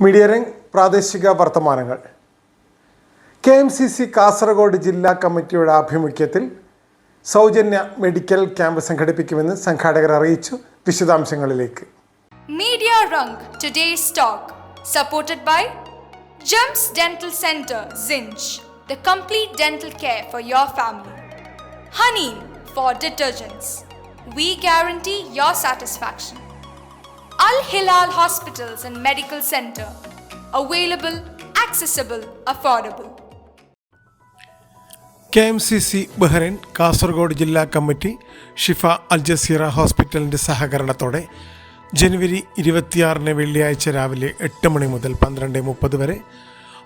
Media ring പ്രാദേശിക വർത്തമാനങ്ങൾ. K M C C Kasaragod ജില്ലാ കമ്മിറ്റിയുടെ ആഭിമുഖ്യത്തിൽ സൗജന്യ മെഡിക്കൽ ക്യാമ്പ് സംഘടിപ്പിക്കുമെന്ന് സംഘാടകർ അറിയിച്ചു. വിശദാംശങ്ങളിലേക്ക്. Media ring today stock supported by gems dental centre since the complete dental care for your family honey for detergents we guarantee your satisfaction Al Hilal Hospitals and Medical Center. Available, accessible, affordable. K M C C Bahrain Kasaragod ജില്ലാ committee ഷിഫ അൽ Jazeera ഹോസ്പിറ്റലിന്റെ സഹകരണത്തോടെ ജനുവരി ഇരുപത്തിയാറിന് വെള്ളിയാഴ്ച രാവിലെ എട്ട് മണി മുതൽ പന്ത്രണ്ട് മുപ്പത് വരെ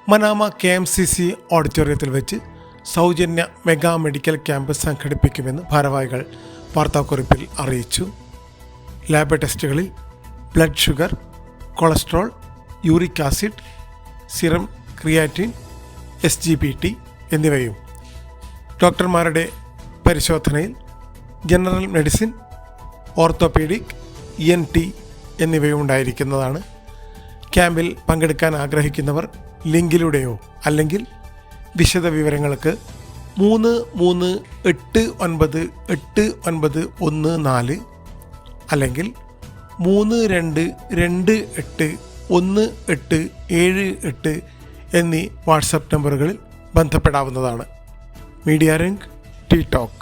Manama K M C C ഓഡിറ്റോറിയത്തിൽ വെച്ച് സൗജന്യ മെഗാ മെഡിക്കൽ ക്യാമ്പ് സംഘടിപ്പിക്കുമെന്ന് ഭാരവാഹികൾ വാർത്താക്കുറിപ്പിൽ അറിയിച്ചു lab ടെസ്റ്റുകളിൽ blood sugar cholesterol uric acid serum creatinine S G P T എന്നിവയും. ഡോക്ടർമാരുടെ പരിശോധനയിൽ general medicine orthopaedic E N T എന്നിവയും ഉണ്ടായിരിക്കുന്നതാണ് ക്യാമ്പിൽ പങ്കെടുക്കാൻ ആഗ്രഹിക്കുന്നവർ ലിങ്കിലൂടെയോ അല്ലെങ്കിൽ വിശദവിവരങ്ങൾക്ക് മൂന്ന് മൂന്ന് എട്ട് ഒൻപത് എട്ട് ഒൻപത് ഒന്ന് നാല് അല്ലെങ്കിൽ മൂന്ന് രണ്ട് രണ്ട് എട്ട് ഒന്ന് എട്ട് ഏഴ് എട്ട് എന്നീ വാട്സപ്പ് നമ്പറുകളിൽ ബന്ധപ്പെടാവുന്നതാണ്. Media ring T talk.